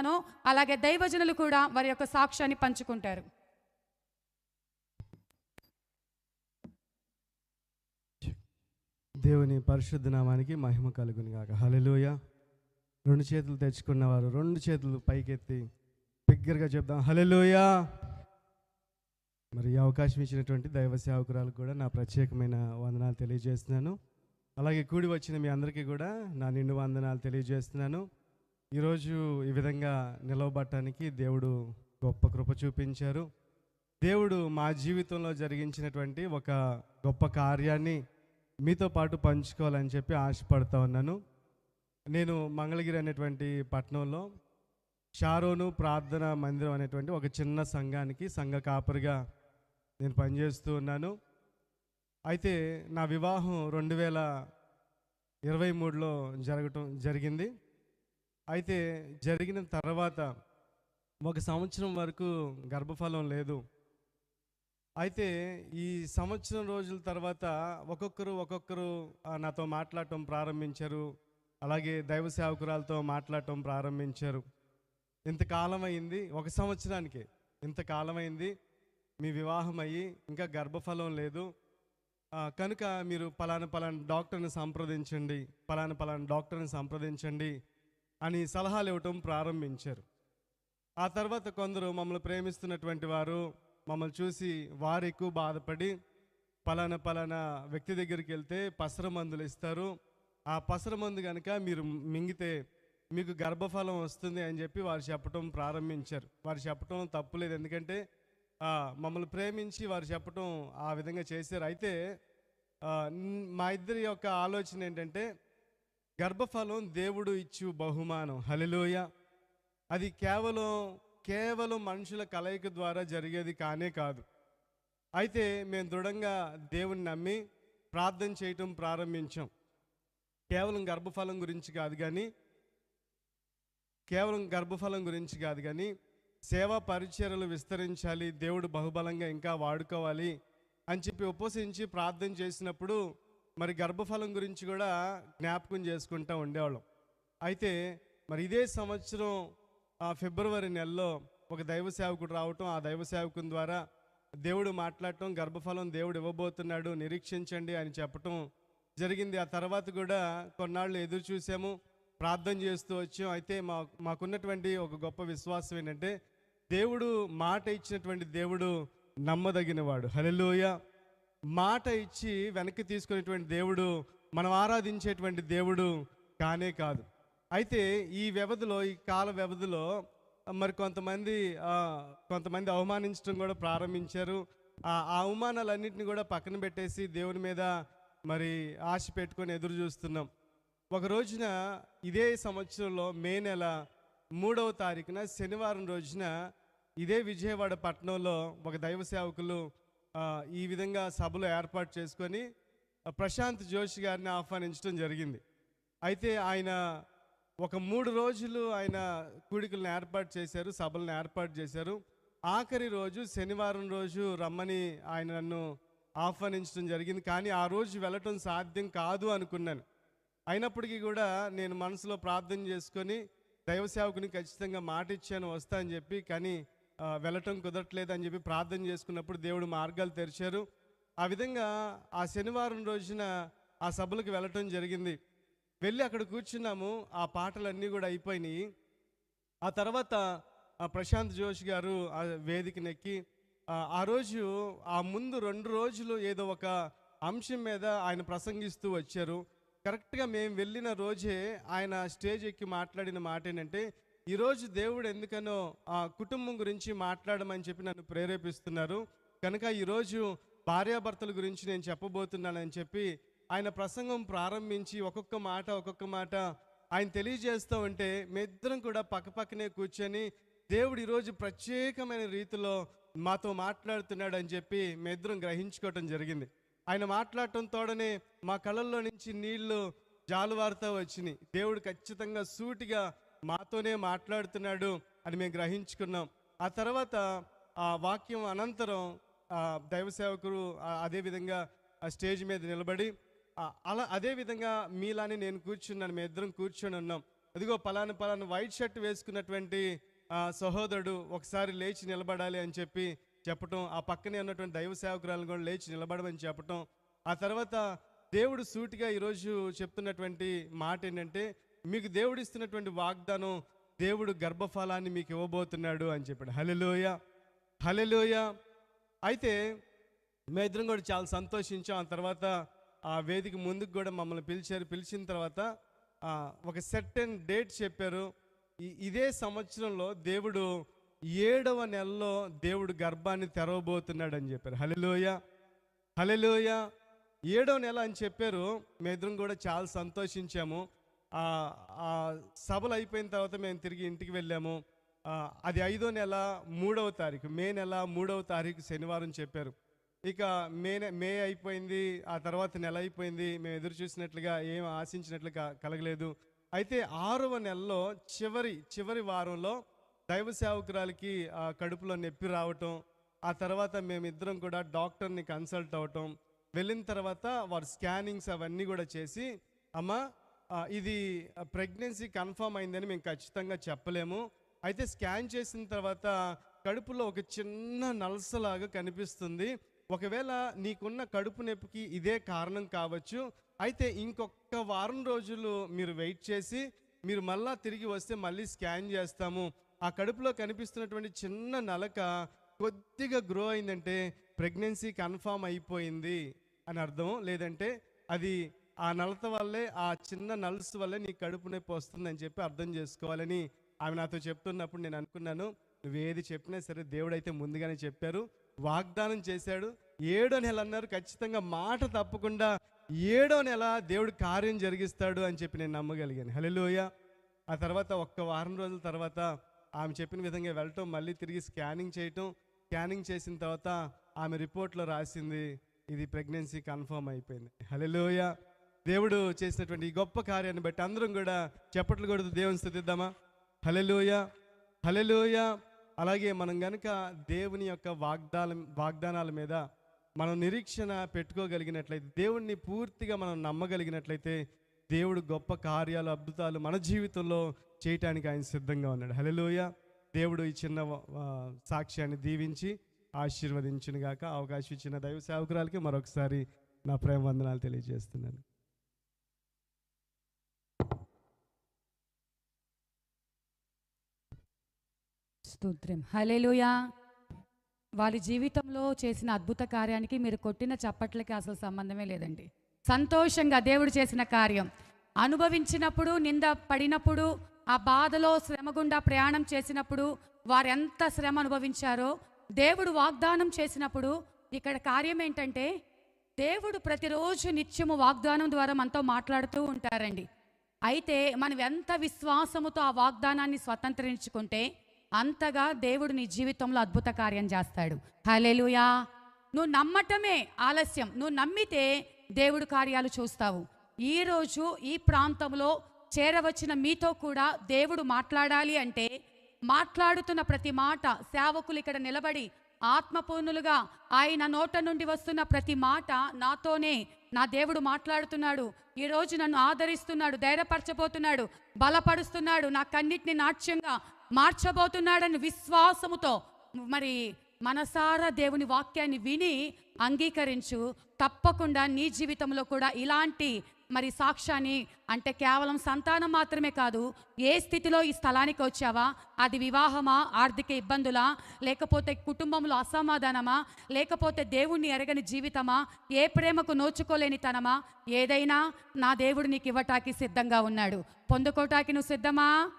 అను అలాగే దైవజనులు కూడా వారి యొక్క సాక్ష్యాన్ని పంచుకుంటారు. దేవుని పరిశుద్ధ నామానికి మహిమ కలుగుని కాక హల్లెలూయ. రెండు చేతులు తెచ్చుకున్నవారు రెండు చేతులు పైకెత్తి బిగ్గరగా చెప్దాం. హల్లెలూయ. మరి ఈ అవకాశం ఇచ్చినటువంటి దైవ సేవకురాలు కూడా నా ప్రత్యేకమైన వందనాలు తెలియజేస్తున్నాను. అలాగే కూడి వచ్చిన మీ అందరికీ కూడా నా నిండు వందనాలు తెలియజేస్తున్నాను. ఈరోజు ఈ విధంగా నిలవబట్టడానికి దేవుడు గొప్ప కృప చూపించారు. దేవుడు మా జీవితంలో జరిగించినటువంటి ఒక గొప్ప కార్యాన్ని మీతో పాటు పంచుకోవాలని చెప్పి ఆశపడుతూ ఉన్నాను. నేను మంగళగిరి అనేటువంటి పట్టణంలో షారోను ప్రార్థన మందిరం అనేటువంటి ఒక చిన్న సంఘానికి సంఘ కాపరిగా నేను పనిచేస్తూ ఉన్నాను. అయితే నా వివాహం రెండు వేల ఇరవై మూడులో జరగటం జరిగింది. అయితే జరిగిన తర్వాత ఒక సంవత్సరం వరకు గర్భఫలం లేదు. అయితే ఈ సంవత్సరం రోజుల తర్వాత ఒక్కొక్కరు ఒక్కొక్కరు నాతో మాట్లాడటం ప్రారంభించారు. అలాగే దైవ సేవకురాలతో మాట్లాడటం ప్రారంభించారు. ఇంతకాలం అయింది ఒక సంవత్సరానికే. ఇంతకాలం అయింది మీ వివాహం అయ్యి ఇంకా గర్భఫలం లేదు. కనుక మీరు పలానా పలానా డాక్టర్ని సంప్రదించండి పలానా పలానా డాక్టర్ని సంప్రదించండి అని సలహాలు ఇవ్వటం ప్రారంభించారు. ఆ తర్వాత కొందరు మమ్మల్ని ప్రేమిస్తున్నటువంటి వారు మమ్మల్ని చూసి వారు ఎక్కువ బాధపడి పలానా పలానా వ్యక్తి దగ్గరికి వెళ్తే పసర మందులు ఇస్తారు. ఆ పసర మందు కనుక మీరు మింగితే మీకు గర్భఫలం వస్తుంది అని చెప్పి వారు చెప్పటం ప్రారంభించారు. వారు చెప్పటం తప్పులేదు ఎందుకంటే మమ్మల్ని ప్రేమించి వారు చెప్పటం ఆ విధంగా చేశారు. అయితే మా ఇద్దరి యొక్క ఆలోచన ఏంటంటే గర్భఫలం దేవుడు ఇచ్చు బహుమానం. హలిలోయ అది కేవలం కేవలం మనుషుల కలయిక ద్వారా జరిగేది కానే కాదు. అయితే మేము దృఢంగా దేవుని నమ్మి ప్రార్థన చేయటం ప్రారంభించాం. కేవలం గర్భఫలం గురించి కాదు కానీ కేవలం గర్భఫలం గురించి కాదు కానీ సేవా పరిచర్లు విస్తరించాలి దేవుడు బహుబలంగా ఇంకా వాడుకోవాలి అని చెప్పి ఉపసించి ప్రార్థన చేసినప్పుడు మరి గర్భఫలం గురించి కూడా జ్ఞాపకం చేసుకుంటూ ఉండేవాళ్ళం. అయితే మరి ఇదే సంవత్సరం ఆ ఫిబ్రవరి నెలలో ఒక దైవ సేవకుడు రావటం ఆ దైవ సేవకుని ద్వారా దేవుడు మాట్లాడటం గర్భఫలం దేవుడు ఇవ్వబోతున్నాడు నిరీక్షించండి అని చెప్పటం జరిగింది. ఆ తర్వాత కూడా కొన్నాళ్ళు ఎదురు చూసాము ప్రార్థన చేస్తూ వచ్చాం. అయితే మా మాకున్నటువంటి ఒక గొప్ప విశ్వాసం ఏంటంటే దేవుడు మాట ఇచ్చినటువంటి దేవుడు నమ్మదగినవాడు. హల్లెలూయ. మాట ఇచ్చి వెనక్కి తీసుకునేటువంటి దేవుడు మనం ఆరాధించేటువంటి దేవుడు కానే కాదు. అయితే ఈ వ్యవధిలో ఈ కాల వ్యవధిలో మరి కొంతమంది కొంతమంది అవమానించడం కూడా ప్రారంభించారు. ఆ అవమానాలన్నింటినీ కూడా పక్కన పెట్టేసి దేవుని మీద మరి ఆశ పెట్టుకొని ఎదురు చూస్తున్నాం. ఒక రోజున ఇదే సంవత్సరంలో మే నెల మూడవ తారీఖున శనివారం రోజున ఇదే విజయవాడ పట్టణంలో ఒక దైవ సేవకులు ఈ విధంగా సభలు ఏర్పాటు చేసుకొని ప్రశాంత్ జోషి గారిని ఆహ్వానించడం జరిగింది. అయితే ఆయన ఒక మూడు రోజులు ఆయన కూడికలను ఏర్పాటు చేశారు సభలను ఏర్పాటు చేశారు. ఆఖరి రోజు శనివారం రోజు రమ్మని ఆయన నన్ను ఆహ్వానించడం జరిగింది. కానీ ఆ రోజు వెళ్ళటం సాధ్యం కాదు అనుకున్నాను. అయినప్పటికీ కూడా నేను మనసులో ప్రార్థన చేసుకొని దైవసేవకుని ఖచ్చితంగా మాట ఇచ్చాను వస్తా అని చెప్పి కానీ వెళ్ళటం కుదరట్లేదు అని చెప్పి ప్రార్థన చేసుకున్నప్పుడు దేవుడు మార్గాలు తెరిచారు. ఆ విధంగా ఆ శనివారం రోజున ఆ సభలకు వెళ్ళటం జరిగింది. వెళ్ళి అక్కడ కూర్చున్నాము. ఆ పాటలన్నీ కూడా అయిపోయినాయి. ఆ తర్వాత ఆ ప్రశాంత్ జోష్ గారు ఆ వేదికనెక్కి ఆ, ఆ రోజు ఆ ముందు రెండు రోజులు ఏదో ఒక అంశం మీద ఆయన ప్రసంగిస్తూ వచ్చారు. కరెక్ట్గా మేము వెళ్ళిన రోజే ఆయన స్టేజ్ ఎక్కి మాట్లాడిన మాట ఏంటంటే ఈరోజు దేవుడు ఎందుకనో ఆ కుటుంబం గురించి మాట్లాడమని చెప్పి నన్ను ప్రేరేపిస్తున్నారు. కనుక ఈరోజు భార్యాభర్తల గురించి నేను చెప్పబోతున్నానని చెప్పి ఆయన ప్రసంగం ప్రారంభించి ఒక్కొక్క మాట ఒక్కొక్క మాట ఆయన తెలియజేస్తూ ఉంటే మేమిద్దరం కూడా పక్కపక్కనే కూర్చొని దేవుడు ఈరోజు ప్రత్యేకమైన రీతిలో మాతో మాట్లాడుతున్నాడు అని చెప్పి మేమిద్దరం గ్రహించుకోవటం జరిగింది. ఆయన మాట్లాడటం తోడనే మా కళల్లో నుంచి నీళ్ళు జాలువారుతా వచ్చినాయి. దేవుడు ఖచ్చితంగా సూటిగా మాతోనే మాట్లాడుతున్నాడు అని మేము గ్రహించుకున్నాం. ఆ తర్వాత ఆ వాక్యం అనంతరం ఆ దైవ సేవకుడు అదేవిధంగా అదే విధంగా ఆ స్టేజ్ మీద నిలబడి అలా అదే విధంగా మీలానే నేను కూర్చున్నాను మేము ఇద్దరం కూర్చొని ఉన్నాం. అదిగో పలానా పలానా వైట్ షర్ట్ వేసుకున్నటువంటి ఆ, సహోదరుడు ఒకసారి లేచి నిలబడాలి అని చెప్పి చెప్పటం ఆ పక్కనే ఉన్నటువంటి దైవ సేవకురాలను కూడా లేచి నిలబడమని చెప్పటం. ఆ తర్వాత దేవుడు సూటిగా ఈరోజు చెప్తున్నటువంటి మాట ఏంటంటే మీకు దేవుడు ఇస్తున్నటువంటి వాగ్దానం దేవుడు గర్భఫలాన్ని మీకు ఇవ్వబోతున్నాడు అని చెప్పాడు. హలెలోయ హలెలోయ అయితే మేము ఇద్దరం కూడా చాలా సంతోషించాం. ఆ తర్వాత ఆ వేదిక ముందుకు కూడా మమ్మల్ని పిలిచారు. పిలిచిన తర్వాత ఆ, ఒక సెట్ డేట్ చెప్పారు. ఇదే సంవత్సరంలో దేవుడు ఏడవ నెలలో దేవుడు గర్భాన్ని తెరవబోతున్నాడు అని చెప్పారు. హలెలోయ హలెలోయ ఏడవ నెల అని చెప్పారు. మేమిద్దరం కూడా చాలా సంతోషించాము. ఆ సభలు అయిపోయిన తర్వాత మేము తిరిగి ఇంటికి వెళ్ళాము. అది ఐదో నెల మూడవ తారీఖు మే నెల మూడవ తారీఖు శనివారం చెప్పారు. ఇక మే నె- మే అయిపోయింది ఆ తర్వాత నెల అయిపోయింది మేము ఎదురు చూసినట్లుగా ఏం ఆశించినట్లుగా కలగలేదు. అయితే ఆరవ నెలలో చివరి చివరి వారంలో దైవ సేవకురాలకి ఆ కడుపులో నొప్పి రావటం ఆ తర్వాత మేమిద్దరం కూడా డాక్టర్ని కన్సల్ట్ అవటం వెళ్ళిన తర్వాత వారు స్కానింగ్స్ అవన్నీ కూడా చేసి అమ్మ ఇది ప్రెగ్నెన్సీ కన్ఫర్మ్ అయిందని మేము ఖచ్చితంగా చెప్పలేము. అయితే స్కాన్ చేసిన తర్వాత కడుపులో ఒక చిన్న నలసలాగా కనిపిస్తుంది. ఒకవేళ నీకున్న కడుపు నొప్పికి ఇదే కారణం కావచ్చు. అయితే ఇంకొక వారం రోజులు మీరు వెయిట్ చేసి మీరు మళ్ళా తిరిగి వస్తే మళ్ళీ స్కాన్ చేస్తాము. ఆ కడుపులో కనిపిస్తున్నటువంటి చిన్న నలక కొద్దిగా గ్రో అయిందంటే ప్రెగ్నెన్సీ కన్ఫామ్ అయిపోయింది అని అర్థం. లేదంటే అది ఆ నలత వల్లే ఆ చిన్న నలుసు వల్లే నీ కడుపు నొప్పి వస్తుందని చెప్పి అర్థం చేసుకోవాలని ఆమె నాతో చెప్తున్నప్పుడు నేను అనుకున్నాను. నువ్వు ఏది చెప్పినా సరే దేవుడు అయితే ముందుగానే చెప్పారు. వాగ్దానం చేశాడు. ఏడో నెల అన్నారు ఖచ్చితంగా మాట తప్పకుండా ఏడో నెల దేవుడు కార్యం జరిగిస్తాడు అని చెప్పి నేను నమ్మగలిగాను. హలోయ ఆ తర్వాత ఒక్క వారం రోజుల తర్వాత ఆమె చెప్పిన విధంగా వెళ్ళటం మళ్ళీ తిరిగి స్కానింగ్ చేయటం. స్కానింగ్ చేసిన తర్వాత ఆమె రిపోర్ట్లో రాసింది ఇది ప్రెగ్నెన్సీ కన్ఫర్మ్ అయిపోయింది. హలోయ దేవుడు చేసినటువంటి ఈ గొప్ప కార్యాన్ని బట్టి అందరం కూడా చెప్పట్లు కూడా దేవుని స్థుతిద్దామా? హలెలోయ హలెలోయ అలాగే మనం గనుక దేవుని యొక్క వాగ్దానం వాగ్దానాల మీద మనం నిరీక్షణ పెట్టుకోగలిగినట్లయితే దేవుణ్ణి పూర్తిగా మనం నమ్మగలిగినట్లయితే దేవుడు గొప్ప కార్యాలు అద్భుతాలు మన జీవితంలో చేయటానికి ఆయన సిద్ధంగా ఉన్నాడు. హలెలోయ దేవుడు ఈ చిన్న సాక్ష్యాన్ని దీవించి ఆశీర్వదించిన గాక అవకాశం ఇచ్చిన దైవ సేవకురాలకి మరొకసారి నా ప్రేమ వందనాలు తెలియజేస్తున్నాను. స్తోత్రం. హలేలుయా వారి జీవితంలో చేసిన అద్భుత కార్యానికి మీరు కొట్టిన చప్పట్లకి అసలు సంబంధమే లేదండి. సంతోషంగా దేవుడు చేసిన కార్యం. అనుభవించినప్పుడు నింద పడినప్పుడు ఆ బాధలో శ్రమ గుండా ప్రయాణం చేసినప్పుడు వారెంత శ్రమ అనుభవించారో దేవుడు వాగ్దానం చేసినప్పుడు ఇక్కడ కార్యం ఏంటంటే దేవుడు ప్రతిరోజు నిత్యము వాగ్దానం ద్వారా మనతో మాట్లాడుతూ ఉంటారండి. అయితే మనం ఎంత విశ్వాసముతో ఆ వాగ్దానాన్ని స్వతంత్రించుకుంటే అంతగా దేవుడు నీ జీవితంలో అద్భుత కార్యం చేస్తాడు. హలేలుయా నువ్వు నమ్మటమే ఆలస్యం. నువ్వు నమ్మితే దేవుడు కార్యాలు చూస్తావు. ఈరోజు ఈ ప్రాంతంలో చేరవచ్చిన మీతో కూడా దేవుడు మాట్లాడాలి అంటే మాట్లాడుతున్న ప్రతి మాట సేవకులు ఇక్కడ నిలబడి ఆత్మపూర్ణులుగా ఆయన నోట నుండి వస్తున్న ప్రతి మాట నాతోనే నా దేవుడు మాట్లాడుతున్నాడు. ఈ రోజు నన్ను ఆదరిస్తున్నాడు ధైర్యపరచబోతున్నాడు బలపరుస్తున్నాడు. నా కన్నిటిని నాట్యంగా మార్చబోతున్నాడని విశ్వాసముతో మరి మనసారా దేవుని వాక్యాన్ని విని అంగీకరించు. తప్పకుండా నీ జీవితంలో కూడా ఇలాంటి మరి సాక్ష్యాన్ని అంటే కేవలం సంతానం మాత్రమే కాదు ఏ స్థితిలో ఈ స్థలానికి వచ్చావా? అది వివాహమా? ఆర్థిక ఇబ్బందులా? లేకపోతే కుటుంబంలో అసమాధానమా? లేకపోతే దేవుణ్ణి ఎరగని జీవితమా? ఏ ప్రేమకు నోచుకోలేని తనమా ఏదైనా నా దేవుడు నీకు ఇవ్వటానికి సిద్ధంగా ఉన్నాడు. పొందుకోటానికి నువ్వు సిద్ధమా?